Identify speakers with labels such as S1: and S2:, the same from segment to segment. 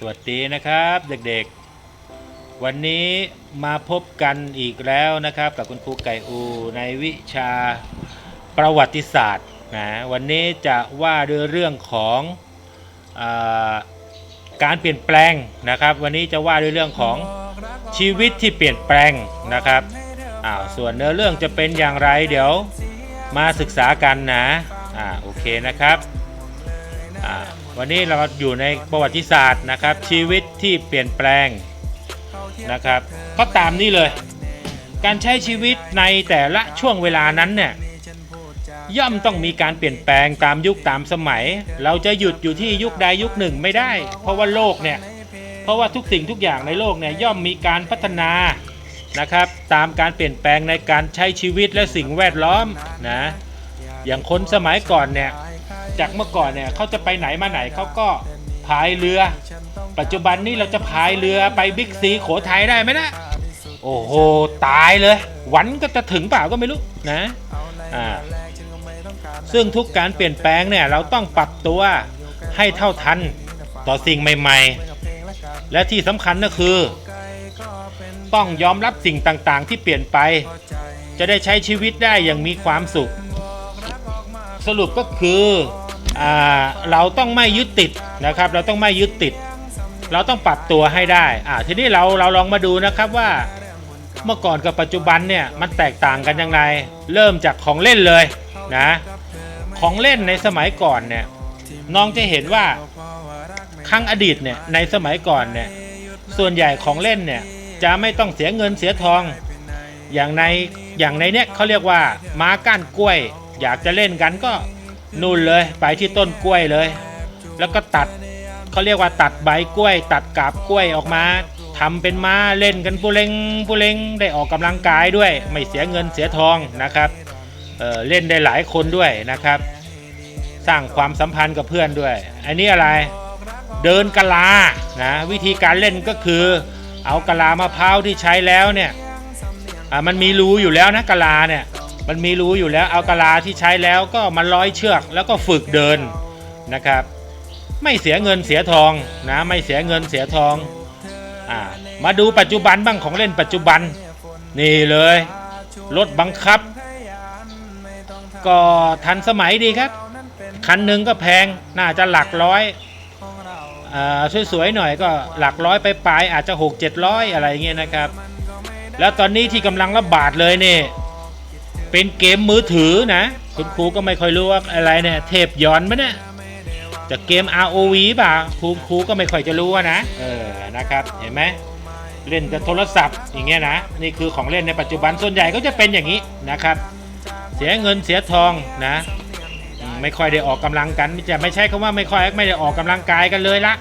S1: สวัสดีนะครับเด็กๆ วันนี้มาพบกันอีกแล้วนะครับ กับคุณครูไก่อูในวิชาประวัติศาสตร์นะวันนี้จะว่าด้วยเรื่องของอการเปลี่ยนแปลงนะครับ วันนี้จะว่าด้วยเรื่องของชีวิตที่เปลี่ยนแปลงนะครับอ้าวส่วนเนื้อเรื่องจะเป็นอย่างไรเดี๋ยวมาศึกษากันนะอ่าโอเคนะครับอ่า วันนี้เราอยู่ในประวัติศาสตร์นะครับ ชีวิตที่เปลี่ยนแปลงนะครับก็ตามนี้เลย การใช้ชีวิตในแต่ละช่วงเวลานั้นเนี่ยย่อมต้องมีการเปลี่ยนแปลงตามยุคตามสมัย เราจะหยุดอยู่ที่ยุคใดยุคหนึ่งไม่ได้ เพราะว่าโลกเนี่ยเพราะว่าทุกสิ่งทุกอย่างในโลกเนี่ยย่อมมีการพัฒนานะครับตามการเปลี่ยนแปลงในการใช้ชีวิตและสิ่งแวดล้อมนะอย่างคนสมัยก่อนเนี่ย จากเมื่อก่อนเนี่ยเขาจะไปไหนมาไหนเขาก็พายเรือ ปัจจุบันนี้เราจะพายเรือไปบิ๊กซีโขทัยได้ไหมนะโอ้โหตายเลย วันก็จะถึงเปล่าก็ไม่รู้นะอ่าซึ่งทุกการเปลี่ยนแปลงเนี่ยเราต้องปรับตัวให้เท่าทันต่อสิ่งใหม่ๆ และที่สำคัญก็คือ ต้องยอมรับสิ่งต่างๆ ที่เปลี่ยนไป จะได้ใช้ชีวิตได้อย่างมีความสุข สรุปก็คือ เราต้องไม่ยึดติดนะครับ เราต้องไม่ยึดติด เราต้องปรับตัวให้ได้อ่าทีนี้เราเราลองมาดูนะครับว่าเมื่อก่อนกับปัจจุบันเนี่ยมันแตกต่างกันยังไงเริ่มจากของเล่นเลยนะของเล่นในสมัยก่อนเนี่ยน้องจะเห็นว่าครั้งอดีตเนี่ยในสมัยก่อนเนี่ยส่วนใหญ่ของเล่นเนี่ยจะไม่ต้องเสียเงินเสียทอง อย่างในอย่างในเนี้ยเขาเรียกว่าม้าก้านกล้วย อยากจะเล่นกันก็ นู่นเลยไปที่ต้นกล้วยเลย แล้วก็ตัดเขาเรียกว่าตัดใบกล้วย ตัดกาบกล้วยออกมาทำเป็นม้าเล่นกันปุเรงปุเรงได้ออกกำลังกายด้วย ไม่เสียเงินเสียทองนะครับเเล่นได้หลายคนด้วยนะครับ สร้างความสัมพันธ์กับเพื่อนด้วย อันนี้อะไรเดินกะลานะวิธีการเล่นก็คือ เอากะลามะพร้าวที่ใช้แล้วเนี่ยมันมีรูอยู่แล้วนะกะลาเนี่ย มันมีรู้อยู่แล้วเอากะลาที่ใช้แล้วก็มาร้อยเชือกแล้วก็ฝึกเดินนะครับ ไม่เสียเงินเสียทองนะไม่เสียเงินเสียทองอ่ามาดูปัจจุบันบ้างของเล่นปัจจุบันนี่เลยรถบังคับ ก็ทันสมัยดีครับ คันหนึ่งก็แพงน่าจะหลักร้อยสวยๆหน่อยก็หลักร้อยไปปลายอาจจะหกเจ็ดร้อยอะไรเงี้ยนะครับ แล้วตอนนี้ที่กำลังระบาดเลยเนี่ย เป็นเกมมือถือนะ คุณครูก็ไม่ค่อยรู้ว่าอะไรเนี่ยเทพย้อนไหมเนี่ยจะเกม ROV ป่ะครูครูก็ไม่ค่อยจะรู้นะ เออนะครับเห็นไหมเล่นแต่โทรศัพท์อย่างเงี้ยนะนี่คือของเล่นในปัจจุบันส่วนใหญ่ก็จะเป็นอย่างนี้นะครับ เสียเงินเสียทองนะ ไม่ค่อยได้ออกกำลังกันจะไม่ใช่คำว่าไม่ค่อยไม่ได้ออกกำลังกายกันเลยละ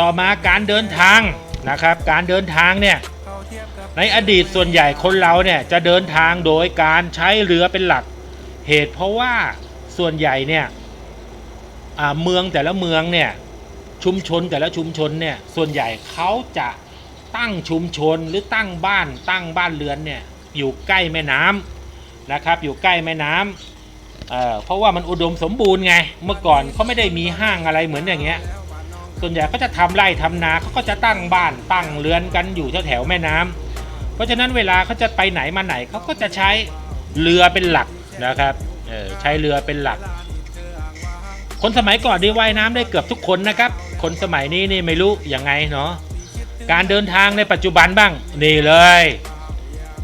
S1: ต่อมาการเดินทางนะครับ การเดินทางเนี่ย ในอดีตส่วนใหญ่คนเราเนี่ยจะเดินทางโดยการใช้เรือเป็นหลัก เหตุเพราะว่าส่วนใหญ่เนี่ยเมืองแต่ละเมืองเนี่ยชุมชนแต่ละชุมชนเนี่ยส่วนใหญ่เขาจะตั้งชุมชนหรือตั้งบ้านตั้งบ้านเรือนเนี่ยอยู่ใกล้แม่น้ำนะครับ อยู่ใกล้แม่น้ำเเพราะว่ามันอุดมสมบูรณ์ไง เมื่อก่อนเขาไม่ได้มีห้างอะไรเหมือนอย่างเงี้ย ส่วนใหญ่เขาจะทำไร่ทำนาเขาก็จะตั้งบ้านตั้งเรือนกันอยู่แถวๆแม่น้ำเพราะฉะนั้นเวลาเขาจะไปไหนมาไหนเขาก็จะใช้เรือเป็นหลักนะครับเออใช้เรือเป็นหลัก คนสมัยก่อนได้ว่ายน้ำได้เกือบทุกคนนะครับ คนสมัยนี้นี่ไม่รู้ยังไงเนาะการเดินทางในปัจจุบันบ้างนี่เลย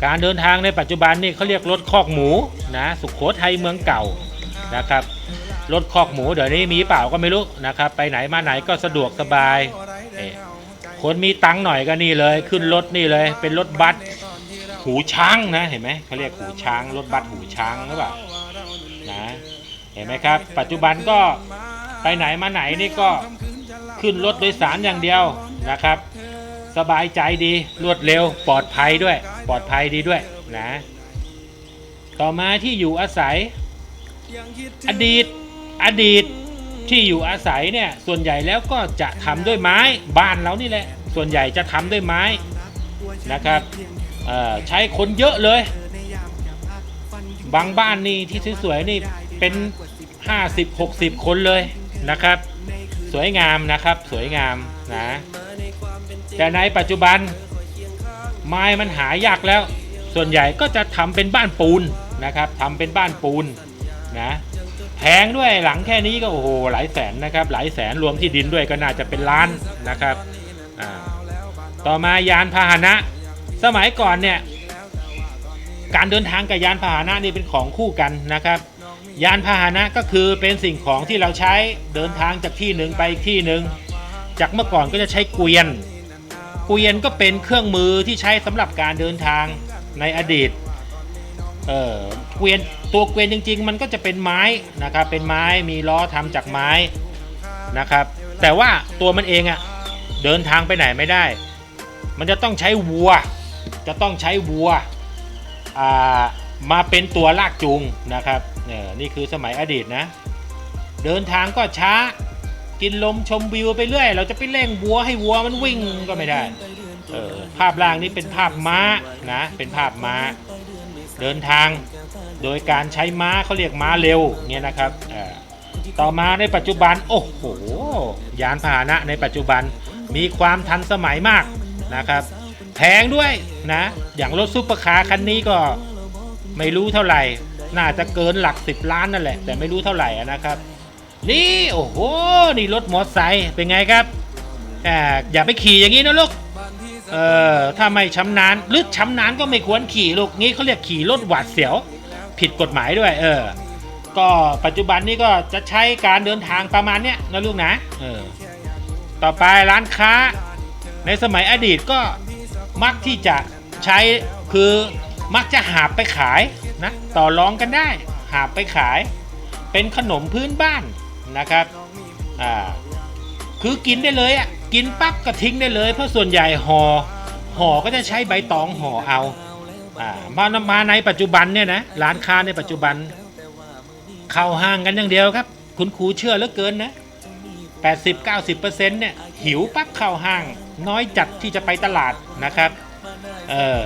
S1: การเดินทางในปัจจุบันนี่เขาเรียกรถคอกหมูนะสุขโขทัยเมืองเก่านะครับ รถคอกหมูเดี๋ยวนี้มีเปล่าก็ไม่รู้นะครับ ไปไหนมาไหนก็สะดวกสบายคนมีตังค์หน่อยก็นี่เลย ขึ้นรถนี่เลย เป็นรถบัสหูช้างนะเห็นไหมเขาเรียกหูช้าง รถบัสหูช้างหรือเปล่านะเห็นไหมครับ ปัจจุบันก็ไปไหนมาไหนนี่ก็ขึ้นรถโดยสารอย่างเดียวนะครับ สบายใจดีรวดเร็วปลอดภัยด้วย ปลอดภัยดีด้วยนะ ต่อมาที่อยู่อาศัย อดีต อดีตที่อยู่อาศัยเนี่ยส่วนใหญ่แล้วก็จะทำด้วยไม้บ้านเรานี่แหละ ส่วนใหญ่จะทำด้วยไม้นะครับใช้คนเยอะเลย บางบ้านนี่ที่สวยๆนี่เป็น 50-60 คนเลยนะครับ สวยงามนะครับสวยงามนะแต่ในปัจจุบันไม้มันหายากแล้ว ส่วนใหญ่ก็จะทำเป็นบ้านปูนนะครับทำเป็นบ้านปูนนะ พงด้วยหลังแค่นี้ก็โอ้โหหลายแสนนะครับหลายแสนรวมที่ดินด้วยก็น่าจะเป็นล้านนะครับต่อมายานพาหนะ สมัยก่อนเนี่ยการเดินทางกับยานพาหนะนี่เป็นของคู่กันนะครับ ยานพาหนะก็คือเป็นสิ่งของที่เราใช้เดินทางจากที่หนึ่งไปที่หนึ่งจากเมื่อก่อนก็จะใช้เกวียน เกวียนก็เป็นเครื่องมือที่ใช้สำหรับการเดินทางในอดีตเออเกวียน ตัวเกวียนจริง ๆ มันก็จะเป็นไม้นะครับเป็นไม้มีล้อทำจากไม้นะครับ แต่ว่าตัวมันเองอะเดินทางไปไหนไม่ได้ มันจะต้องใช้วัว จะต้องใช้วัวมาเป็นตัวลากจูงนะครับเนี่ยนี่คือสมัยอดีตนะ เดินทางก็ช้ากินลมชมวิวไปเรื่อย เราจะไปเร่งวัวให้วัวมันวิ่งก็ไม่ได้ภาพล่างนี้เป็นภาพม้านะเป็นภาพม้า เดินทาง โดยการใช้ม้าเขาเรียกม้าเร็วเนี่ยนะครับต่อมาในปัจจุบัน โอ้โห ยานพาหนะในปัจจุบันมีความทันสมัยมากนะครับ แพงด้วยนะ อย่างรถซุปเปอร์คาร์คันนี้ก็ไม่รู้เท่าไหร่ น่าจะเกินหลักสิบล้านนั่นแหละ แต่ไม่รู้เท่าไหร่นะครับ นี่โอ้โห นี่รถมอเตอร์ไซค์เป็นไงครับอ่อย่าไปขี่อย่างนี้นะลูก เออถ้าไม่ชำนาญหรือชำนาญก็ไม่ควรขี่ลูกงี้เขาเรียกขี่รถหวาดเสียว ผิดกฎหมายด้วย เออ ก็ปัจจุบันนี้ก็จะใช้การเดินทางประมาณเนี้ยนะลูกนะ เออ ต่อไปร้านค้า ในสมัยอดีตก็มักที่จะใช้คือมักจะหาบไปขายนะต่อรองกันได้ หาบไปขาย เป็นขนมพื้นบ้านนะครับอ่าคือกินได้เลยอะกินปั๊บก็ทิ้งได้เลย เพราะส่วนใหญ่ห่อห่อก็จะใช้ใบตองห่อเอา อ่ามามาในปัจจุบันเนี่ยนะร้านค้าในปัจจุบัน เข้าห้างกันอย่างเดียวครับ คุณครูเชื่อเหลือเกินนะ80-90%เนี่ยหิวปั๊บเข้าห้าง น้อยจัดที่จะไปตลาดนะครับเออ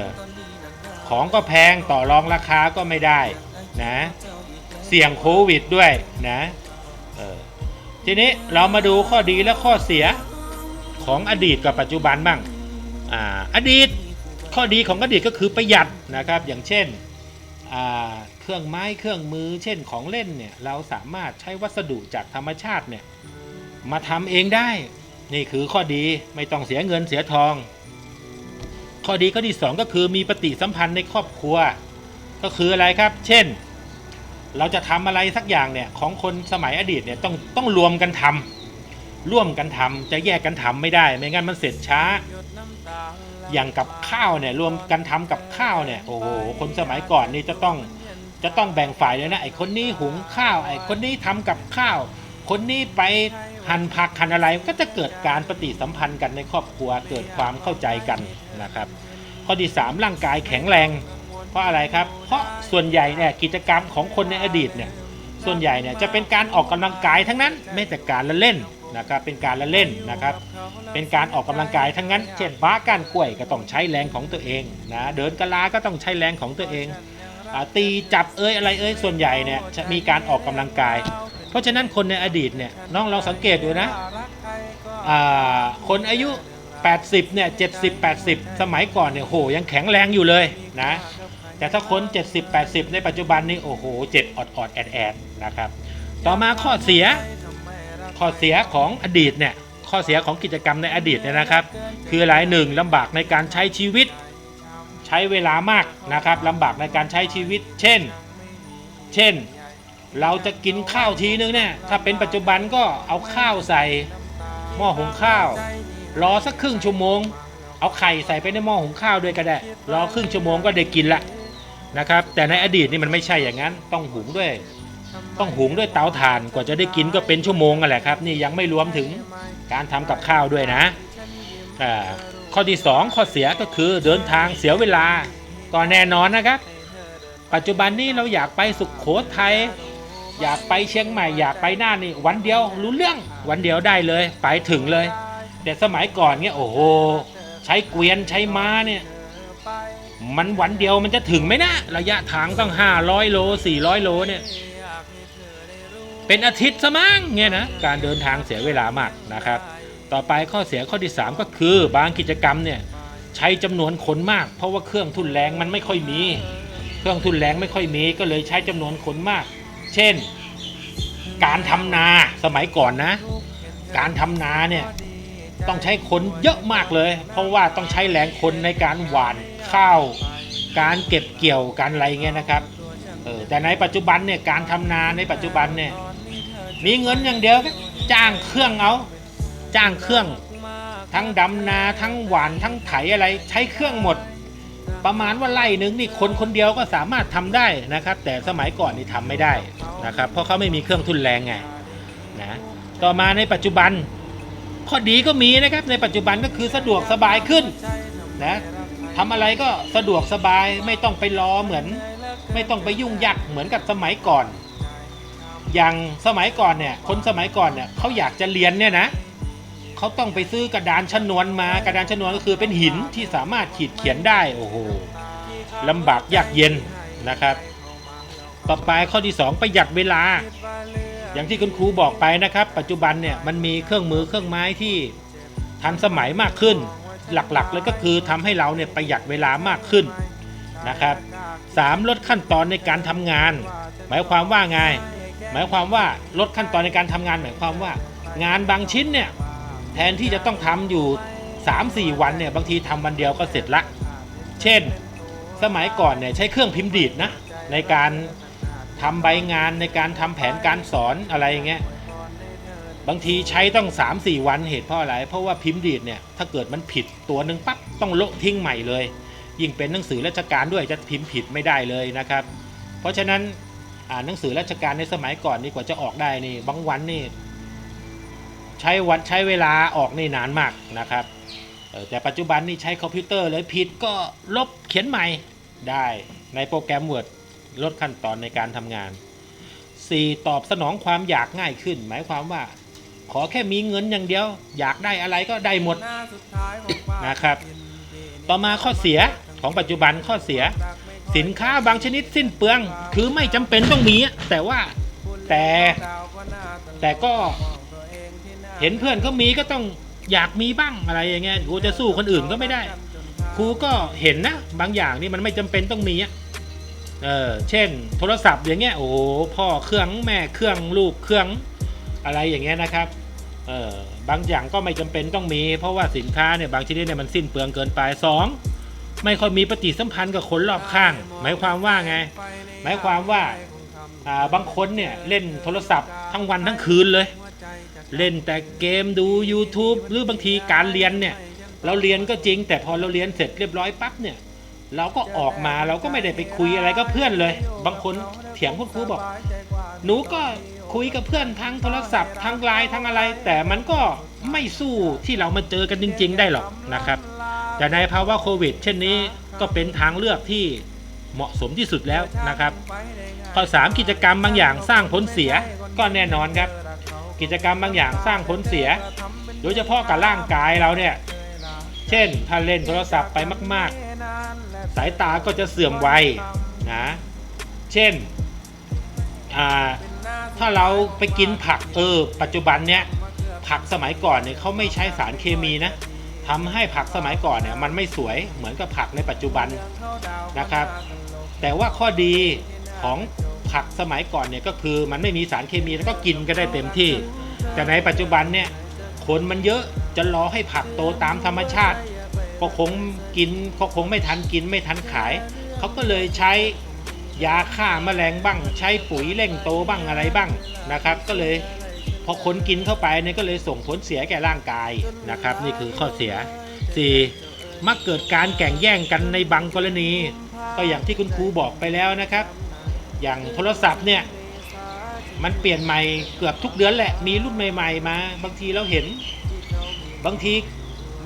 S1: ของก็แพงต่อรองราคาก็ไม่ได้นะเสี่ยงโควิดด้วยนะเออทีนี้เรามาดูข้อดีและข้อเสียของอดีตกับปัจจุบันบ้างอ่าอดีต ข้อดีของอดีตก็คือประหยัดนะครับอย่างเช่นเครื่องไม้เครื่องมือ เช่นของเล่นเนี่ยเราสามารถใช้วัสดุจากธรรมชาติเนี่ยมาทำเองได้ นี่คือข้อดีไม่ต้องเสียเงินเสียทอง ข้อดีข้อที่สองก็คือมีปฏิสัมพันธ์ในครอบครัว ก็คืออะไรครับ เช่น เราจะทำอะไรสักอย่างเนี่ยของคนสมัยอดีตเนี่ยต้องต้องรวมกันทำร่วมกันทำจะแยกกันทำไม่ได้ ไม่งั้นมันเสร็จช้า อย่างกับข้าวเนี่ยรวมกันทำกับข้าวเนี่ยโอ้โหคนสมัยก่อนนี่จะต้องจะต้องแบ่งฝ่ายเลยนะไอ้คนนี้หุงข้าวไอ้คนนี้ทำกับข้าว คนนี้ไปหั่นผักหั่นอะไรก็จะเกิดการปฏิสัมพันธ์กันในครอบครัวเกิดความเข้าใจกันนะครับ ข้อที่สามร่างกายแข็งแรง เพราะอะไรครับ เพราะส่วนใหญ่เนี่ยกิจกรรมของคนในอดีตเนี่ยส่วนใหญ่เนี่ยจะเป็นการออกกำลังกายทั้งนั้นไม่แต่การละเล่น นะครับเป็นการละเล่นนะครับ เป็นการออกกำลังกายทั้งนั้น เช่นบ้ากานกล้วยก็ต้องใช้แรงของตัวเองนะเดินกะลาก็ต้องใช้แรงของตัวเองตีจับเอ้ยอะไรเอ้ยส่วนใหญ่เนี่ยจะมีการออกกำลังกาย เพราะฉะนั้นคนในอดีตเนี่ยน้องเราสังเกตดูนะคนอายุ 80เนี่ย70 80 สมัยก่อนเนี่ยโหยังแข็งแรงอยู่เลยนะแต่ถ้าคน 70 80 ในปัจจุบันนี่โอ้โหเจ็บอดอดแอดแอดนะครับต่อมาข้อเสีย ข้อเสียของอดีตเนี่ยข้อเสียของกิจกรรมในอดีตเนี่ยนะครับ คือหลายหนึ่งลำบากในการใช้ชีวิต ใช้เวลามากนะครับลำบากในการใช้ชีวิต เช่น เช่น เราจะกินข้าวทีนึงเนี่ยถ้าเป็นปัจจุบันก็เอาข้าวใส่หม้อหุงข้าว รอสักครึ่งชั่วโมง เอาไข่ใส่ไปในหม้อหุงข้าวด้วยก็ได้รอครึ่งชั่วโมงก็ได้กินละนะครับ แต่ในอดีตนี่มันไม่ใช่อย่างนั้นต้องหุงด้วย ต้องหุงด้วยเตาถ่านกว่าจะได้กินก็เป็นชั่วโมงกันแหละครับ นี่ยังไม่รวมถึงการทำกับข้าวด้วยนะข้อที่ 2 ข้อเสียก็คือเดินทางเสียเวลาก็แน่นอนนะครับ ปัจจุบันนี้เราอยากไปสุขโขทัยอยากไปเชียงใหม่อยากไปน่านนี่วันเดียวรู้เรื่องวันเดียวได้เลย ไปถึงเลย แต่สมัยก่อนเนี่ยโอ้โหใช้เกวียนใช้ม้าเนี่ยมันวันเดียวมันจะถึงไหมนะระยะทางต้อง 500 โล 400 โลเนี่ย เป็นอาทิตย์ซะมั้งเนี่ยนะการเดินทางเสียเวลามากนะครับ ต่อไปข้อเสียข้อที่ 3 ก็คือบางกิจกรรมเนี่ยใช้จำนวนคนมาก เพราะว่าเครื่องทุนแรงมันไม่ค่อยมี เครื่องทุนแรงไม่ค่อยมีก็เลยใช้จำนวนคนมาก เช่น การทำนาสมัยก่อนนะ การทำนาเนี่ยต้องใช้คนเยอะมากเลย เพราะว่าต้องใช้แรงคนในการหว่านข้าว การเก็บเกี่ยวการอะไรเงี้ยนะครับออแต่ในปัจจุบันเนี่ยการทำนาในปัจจุบันเนี่ย มีเงินอย่างเดียวก็จ้างเครื่องเอาจ้างเครื่อง ทั้งดำนาทั้งหวานทั้งไถอะไรใช้เครื่องหมด ประมาณว่าไล่หนึงนี่คนคนเดียวก็สามารถทำได้นะครับ แต่สมัยก่อนนี่ทำไม่ได้นะครับ เพราะเขาไม่มีเครื่องทุนแรงไงนะต่อมาในปัจจุบันข้อดีก็มีนะครับในปัจจุบันก็คือสะดวกสบายขึ้นนะทำอะไรก็สะดวกสบายไม่ต้องไปรอเหมือน ไม่ต้องไปยุ่งยากเหมือนกับสมัยก่อน อย่างสมัยก่อนเนี่ย คนสมัยก่อนเนี่ยเขาอยากจะเรียนเนี่ยนะเขาต้องไปซื้อกระดานชนวนมากระดานชนวนก็คือเป็นหินที่สามารถขีดเขียนได้โอ้โหลำบากยากเย็นนะครับ ต่อไปข้อที่ 2 ประหยัดเวลา อย่างที่คุณครูบอกไปนะครับ ปัจจุบันเนี่ยมันมีเครื่องมือเครื่องไม้ที่ทันสมัยมากขึ้น หลักๆเลยก็คือทำให้เราเนี่ยประหยัดเวลามากขึ้นนะครับสามลดขั้นตอนในการทำงาน หมายความว่าไง หมายความว่าลดขั้นตอนในการทำงาน หมายความว่า งานบางชิ้นเนี่ยแทนที่จะต้องทำอยู่ 3-4 วันเนี่ยบางทีทำวันเดียวก็เสร็จละ เช่น สมัยก่อนเนี่ยใช้เครื่องพิมพ์ดีดนะในการทำใบงานในการทำแผนการสอนอะไรอย่างเงี้ยบางทีใช้ต้อง 3-4 วันเหตุเพราะอะไร เพราะว่าพิมพ์ดีดเนี่ยถ้าเกิดมันผิดตัวหนึ่งปั๊บต้องโละทิ้งใหม่เลย ยิ่งเป็นหนังสือราชการด้วยจะพิมพ์ผิดไม่ได้เลยนะครับ เพราะฉะนั้น หนังสือราชการในสมัยก่อนนี่กว่าจะออกได้นี่บางวันนี่ใช้วันใช้เวลาออกนี่นานมากนะครับเออแต่ปัจจุบันนี่ใช้คอมพิวเตอร์เลยผิดก็ลบเขียนใหม่ได้ในโปรแกรม Word ลดขั้นตอนในการทำงาน 4. ตอบสนองความอยากง่ายขึ้น หมายความว่า ขอแค่มีเงินอย่างเดียว อยากได้อะไรก็ได้หมดนะครับ ต่อมาข้อเสียของปัจจุบันข้อเสีย สินค้าบางชนิดสิ้นเปลือง คือไม่จำเป็นต้องมีแต่ว่าแต่แต่ก็เห็นเพื่อนเขามีก็ต้องอยากมีบ้างอะไรอย่างเงี้ยกูจะสู้คนอื่นก็ไม่ได้ครูก็เห็นนะ บางอย่างนี่มันไม่จำเป็นต้องมีเออเช่น โทรศัพท์อย่างเงี้ยโอ้โพ่อเครื่องแม่เครื่องลูกเครื่องอะไรอย่างเงี้ยนะครับเออบางอย่างก็ไม่จำเป็นต้องมี เพราะว่าสินค้าเนี่ยบางชนิดเนี่ยมันสิ้นเปลืองเกินไปสอง ไม่ค่อยมีปฏิสัมพันธ์กับคนรอบข้าง หมายความว่าไง หมายความว่าบางคนเนี่ยเล่นโทรศัพท์ทั้งวันทั้งคืนเลย เล่นแต่เกมดู YouTube หรือบางทีการเรียนเนี่ยเราเรียนก็จริง แต่พอเราเรียนเสร็จเรียบร้อยปั๊บเนี่ยเราก็ออกมาเราก็ไม่ได้ไปคุยอะไรกับเพื่อนเลย บางคนเถียงคุณครูบอก หนูก็คุยกับเพื่อนทางโทรศัพท์ทางไลน์ทางอะไร แต่มันก็ไม่สู้ที่เรามาเจอกันจริง ๆ ได้หรอกนะครับ แต่ในภาวะโควิด เช่นนี้ก็เป็นทางเลือกที่เหมาะสมที่สุดแล้วนะครับ ข้อ 3 กิจกรรมบางอย่างสร้างผลเสียก็แน่นอนครับ กิจกรรมบางอย่างสร้างผลเสีย โดยเฉพาะกับร่างกายเราเนี่ย เช่นถ้าเล่นโทรศัพท์ไปมาก ๆ สายตาก็จะเสื่อมไวนะ เช่นถ้าเราไปกินผักเออปัจจุบันเนี้ยผักสมัยก่อนเนี่ยเขาไม่ใช้สารเคมีนะ ทำให้ผักสมัยก่อนเนี่ยมันไม่สวยเหมือนกับผักในปัจจุบันนะครับ แต่ว่าข้อดีของผักสมัยก่อนเนี่ยก็คือมันไม่มีสารเคมีแล้วก็กินก็ได้เต็มที่ แต่ในปัจจุบันเนี่ยคนมันเยอะจะรอให้ผักโตตามธรรมชาติ ก็คงกินก็คงไม่ทันกินไม่ทันขาย เขาก็เลยใช้ยาฆ่าแมลงบ้าง ใช้ปุ๋ยเร่งโตบ้างอะไรบ้างนะครับ ก็เลย อคนกินเข้าไปเนี่ยก็เลยส่งผลเสียแก่ร่างกายนะครับ นี่คือข้อเสีย 4. มักเกิดการแข่งแย่งกันในบางกรณี ก็อย่างที่คุณครูบอกไปแล้วนะครับ อย่างโทรศัพท์เนี่ยมันเปลี่ยนใหม่เกือบทุกเดือนแหละมีรุ่นใหม่ ๆ มา บางทีเราเห็น บางที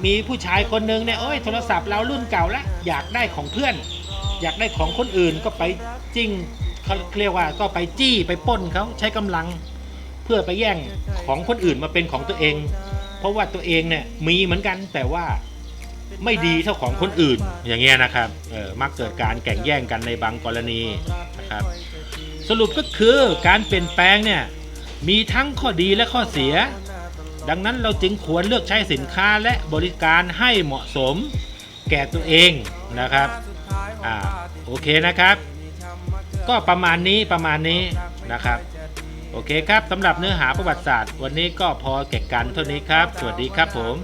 S1: มีผู้ชายคนหนึงเนี่ยเอ้ยโทรศัพท์เรารุ่นเก่าแล้วอยากได้ของเพื่อน อยากได้ของคนอื่นก็ไปจิ้งเขาเรียกว่าก็ไปจี้ไปป้นเขาใช้กำลัง เพื่อไปแย่งของคนอื่นมาเป็นของตัวเอง เพราะว่าตัวเองเนี่ยมีเหมือนกันแต่ว่าไม่ดีเท่าของคนอื่นอย่างเงี้ยนะครับเออมักเกิดการแข่งแย่งกันในบางกรณีนะครับ สรุปก็คือการเปลี่ยนแปลงเนี่ยมีทั้งข้อดีและข้อเสีย ดังนั้นเราจึงควรเลือกใช้สินค้าและบริการให้เหมาะสมแก่ตัวเองนะครับอ่าโอเคนะครับ ก็ประมาณนี้ประมาณนี้นะครับ โอเคครับสำหรับเนื้อหาประวัติศาสตร์ วันนี้ก็พอแก่กันเท่านี้ครับ สวัสดีครับผม